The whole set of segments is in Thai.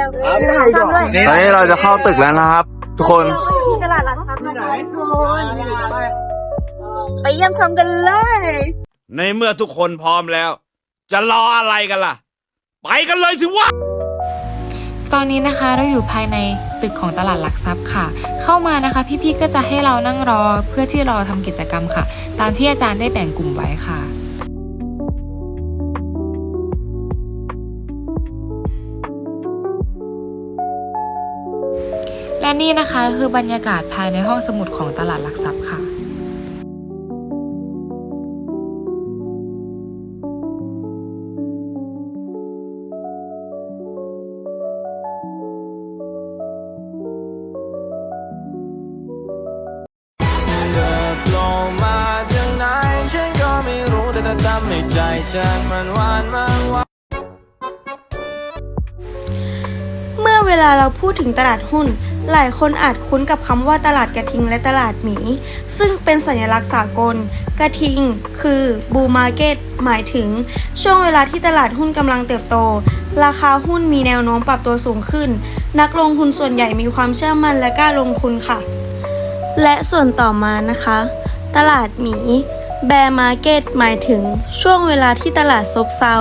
ยังทำด้วยตอนนี้เราจะเข้าตึกแล้วนะครับ ทุกคนที่ตลาดหลักทรัพย์นะคะทุกคนไปเยี่ยมชมกันเลย ในเมื่อทุกคนพร้อมแล้ว จะรออะไรกันล่ะ ไปกันเลยสิวะตอนนี้นะคะเราอยู่ภายในตึกของตลาดหลักทรัพย์ค่ะ เข้ามานะคะ พี่ๆก็จะให้เรานั่งรอเพื่อที่รอทำกิจกรรมค่ะ ตามที่อาจารย์ได้แบ่งกลุ่มไว้ค่ะ นี่นะคะคือบรรยากาศภายในห้องสมุดของตลาดหลักทรัพย์ค่ะเธอโผล่มาจากไหนฉันก็ไม่รู้แต่เธอทำให้ใจฉันมันหวานมันหวานเมื่อเวลาเราพูดถึงตลาดหุ้น หลายคนอาจคุ้นกับคำว่าตลาดกระทิงและตลาดหมี ซึ่งเป็นสัญลักษณ์สากล กระทิง คือบูมาร์เก็ตหมายถึง ช่วงเวลาที่ตลาดหุ้นกำลังเติบโต ราคาหุ้นมีแนวโน้มปรับตัวสูงขึ้น นักลงทุนส่วนใหญ่มีความเชื่อมั่นและกล้าลงทุนค่ะ และส่วนต่อมานะคะ ตลาดหมีแบร์มาร์เก็ตหมายถึงช่วงเวลาที่ตลาดซบเซา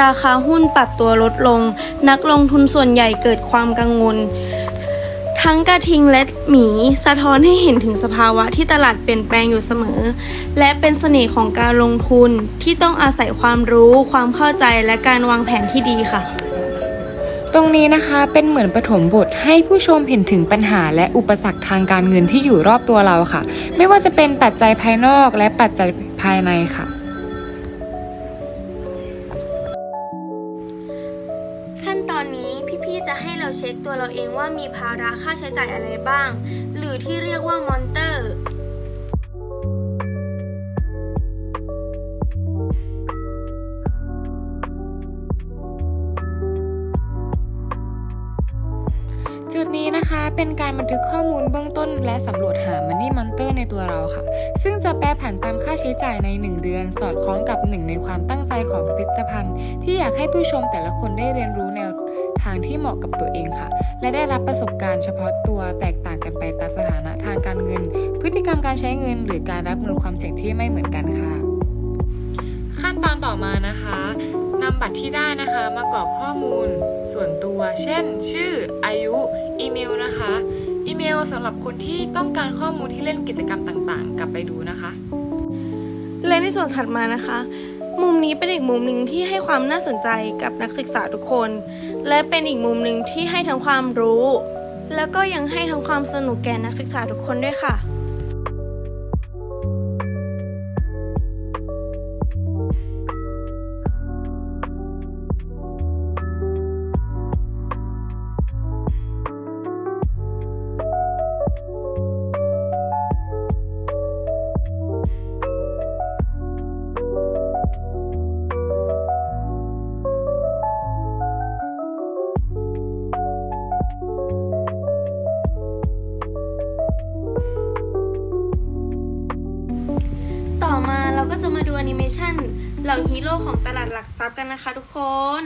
ราคาหุ้นปรับตัวลดลง นักลงทุนส่วนใหญ่เกิดความกังวล ทั้งกระทิงและหมีสะท้อนให้เห็นถึงสภาวะที่ตลาดเปลี่ยนแปลงอยู่เสมอ และเป็นเสน่ห์ของการลงทุนที่ต้องอาศัยความรู้ ความเข้าใจและการวางแผนที่ดีค่ะ ตรงนี้นะคะเป็นเหมือนปฐมบทให้ผู้ชมเห็นถึงปัญหาและอุปสรรคทางการเงินที่อยู่รอบตัวเราค่ะ ไม่ว่าจะเป็นปัจจัยภายนอกและปัจจัยภายในค่ะ ช็คตัวเราเองว่ามีภาระค่าใช้จ่ายอะไรบ้าง หรือที่เรียกว่ามอนเตอร์จุดนี้นะคะเป็นการบันทึกข้อมูลเบื้องต้นและสำรวจหา Money Monster ในตัวเราค่ะ ซึ่งจะแปรผันตามค่าใช้จ่ายใน 1 เดือน สอดคล้องกับหนึ่งในความตั้งใจของผลิตภัณฑ์ ที่อยากให้ผู้ชมแต่ละคนได้เรียนรู้แนว ทางที่เหมาะกับตัวเองค่ะ และได้รับประสบการณ์เฉพาะตัวแตกต่างกันไปตามสถานะทางการเงิน พฤติกรรมการใช้เงิน หรือการรับมือความเสี่ยงที่ไม่เหมือนกันค่ะ ขั้นตอนต่อมานะคะนำบัตรที่ได้นะคะมากรอกข้อมูลส่วนตัว เช่น ชื่อ อายุ อีเมลนะคะ อีเมลสำหรับคนที่ต้องการข้อมูลที่เล่นกิจกรรมต่างๆ กลับไปดูนะคะ และในส่วนถัดมานะคะ มุมนี้เป็นอีกมุมหนึ่งที่ให้ความน่าสนใจกับนักศึกษาทุกคน และเป็นอีกมุมหนึ่งที่ให้ทั้งความรู้ แล้วก็ยังให้ทั้งความสนุกแก่นักศึกษาทุกคนด้วยค่ะ ชันเหล่าฮีโร่ของตลาดหลักทรัพย์กันนะคะทุกคน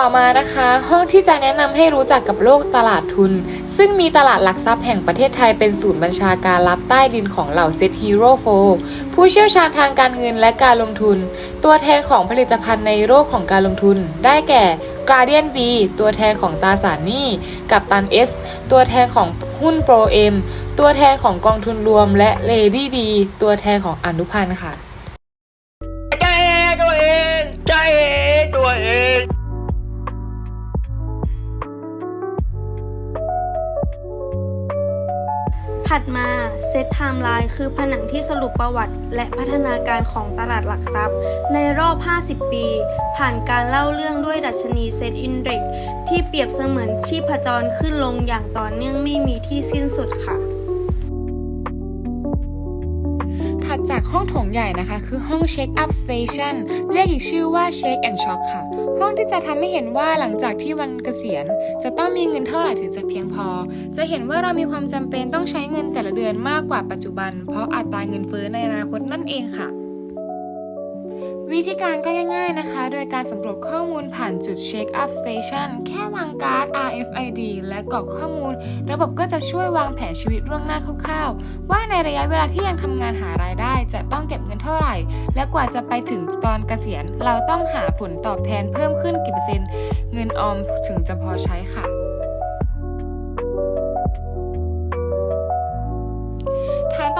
ต่อมานะคะ ห้องที่จะแนะนำให้รู้จักกับโลกตลาดทุน ซึ่งมีตลาดหลักทรัพย์แห่งประเทศไทยเป็นศูนย์บัญชาการลับใต้ดินของเหล่าเซตฮีโร่โฟผู้เชี่ยวชาญทางการเงินและการลงทุน ตัวแทนของผลิตภัณฑ์ในโลกของการลงทุน ได้แก่ Guardian B ตัวแทนของตราสารหนี้กับตัน S ตัวแทนของหุ้นโปรเอ็มตัวแทนของกองทุนรวมและ Lady D ตัวแทนของอนุพันธ์ค่ะ ถัดมาเซตไทม์ไลน์คือผนังที่สรุปประวัติ และพัฒนาการของตลาดหลักทรัพย์ ในรอบ 50 ปี ผ่านการเล่าเรื่องด้วยดัชนีเซตอินเด็กที่เปรียบเสมือนชีพจรขึ้นลงอย่างต่อเนื่องไม่มีที่สิ้นสุดค่ะ จากห้องโถงใหญ่นะคะ คือห้องเช็คอัพสเตชันเรียกอีกชื่อว่าเช็คแอนช็อคค่ะ ห้องที่จะทำให้เห็นว่าหลังจากที่วันเกษียณ จะต้องมีเงินเท่าไหร่ถึงจะเพียงพอ จะเห็นว่าเรามีความจำเป็นต้องใช้เงินแต่ละเดือนมากกว่าปัจจุบัน เพราะอัตราเงินเฟ้อในอนาคตนั่นเองค่ะ วิธีการก็ง่ายๆนะคะ โดยการสำรวจข้อมูลผ่านจุด Shake Up Station แค่วางการ์ด RFID และกรอกข้อมูล ระบบก็จะช่วยวางแผนชีวิตล่วงหน้าคร่าวๆ ว่าในระยะเวลาที่ยังทำงานหารายได้ จะต้องเก็บเงินเท่าไหร่ และกว่าจะไปถึงตอนเกษียณ เราต้องหาผลตอบแทนเพิ่มขึ้นกี่เปอร์เซ็นต์ เงินออมถึงจะพอใช้ค่ะ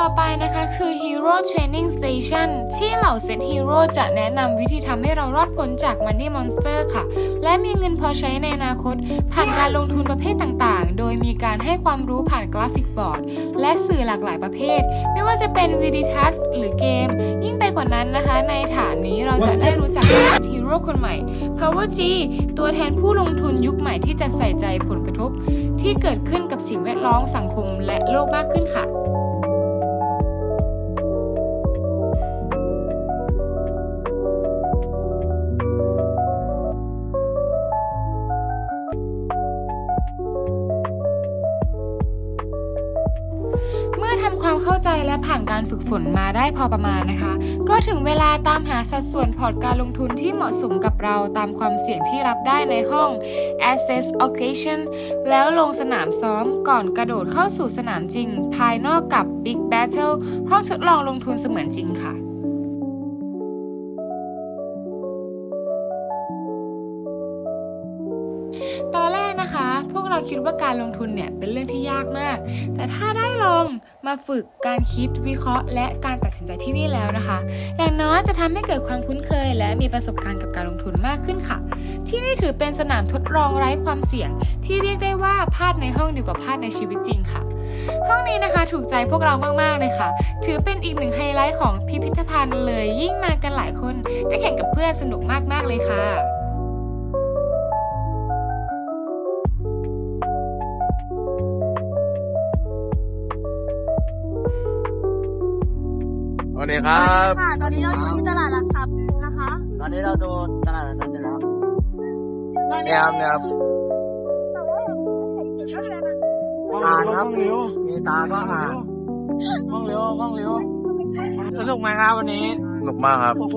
ต่อไปนะคะคือ Hero Training Station ที่เหล่าเซตฮีโร่จะแนะนำวิธีทำให้เรารอดพ้นจาก Money Monster ค่ะ และมีเงินพอใช้ในอนาคต ผ่านการลงทุนประเภทต่างๆ โดยมีการให้ความรู้ผ่านกราฟิกบอร์ด และสื่อหลากหลายประเภท ไม่ว่าจะเป็นวิดีทัศน์หรือเกม ยิ่งไปกว่านั้นนะคะ ในฐานนี้เราจะได้รู้จักเซตฮีโร่คนใหม่ Power G ตัวแทนผู้ลงทุนยุคใหม่ที่จะใส่ใจผลกระทบ ที่เกิดขึ้นกับสิ่งแวดล้อมสังคมและโลกมากขึ้นค่ะ ผ่านการฝึกฝนมาได้พอประมาณนะคะ ก็ถึงเวลาตามหาสัดส่วนพอร์ตการลงทุนที่เหมาะสมกับเราตามความเสี่ยงที่รับได้ในห้อง Assess Occasion แล้วลงสนามซ้อมก่อนกระโดดเข้าสู่สนามจริง ภายนอกกับ Big Battle ห้องทดลองลงทุนเสมือนจริงค่ะตอนแรกนะคะ พวกเราคิดว่าการลงทุนเนี่ยเป็นเรื่องที่ยากมาก แต่ถ้าได้ลอง มาฝึกการคิดวิเคราะห์ และการตัดสินใจที่นี่แล้วนะคะ อย่างน้อยจะทำให้เกิดความคุ้นเคย และมีประสบการณ์กับการลงทุนมากขึ้นค่ะ ที่นี่ถือเป็นสนามทดลองไร้ความเสี่ยง ที่เรียกได้ว่าพลาดในห้องดีกว่าพลาดในชีวิตจริงค่ะ ห้องนี้นะคะถูกใจพวกเรามากๆเลยค่ะ ถือเป็นอีกหนึ่งไฮไลท์ของพิพิธภัณฑ์เลยยิ่งมากันหลายคน ได้แข่งกับเพื่อนสนุกมากๆเลยค่ะ ครับ ค่ะ ตอนนี้เราอยู่ที่ตลาดหลักทรัพย์นะคะ ตอนนี้เราดูตลาดหลักทรัพย์เสร็จแล้วตอนนี้เนี่ยครับเนี่ยครับแต่ว่าเราไม่เห็นจุดอะไรนะอ่านครับมีตาก็อ่านห้องเร็วห้องเร็วสนุกมากครับวันนี้สนุกมากครับโอ้โห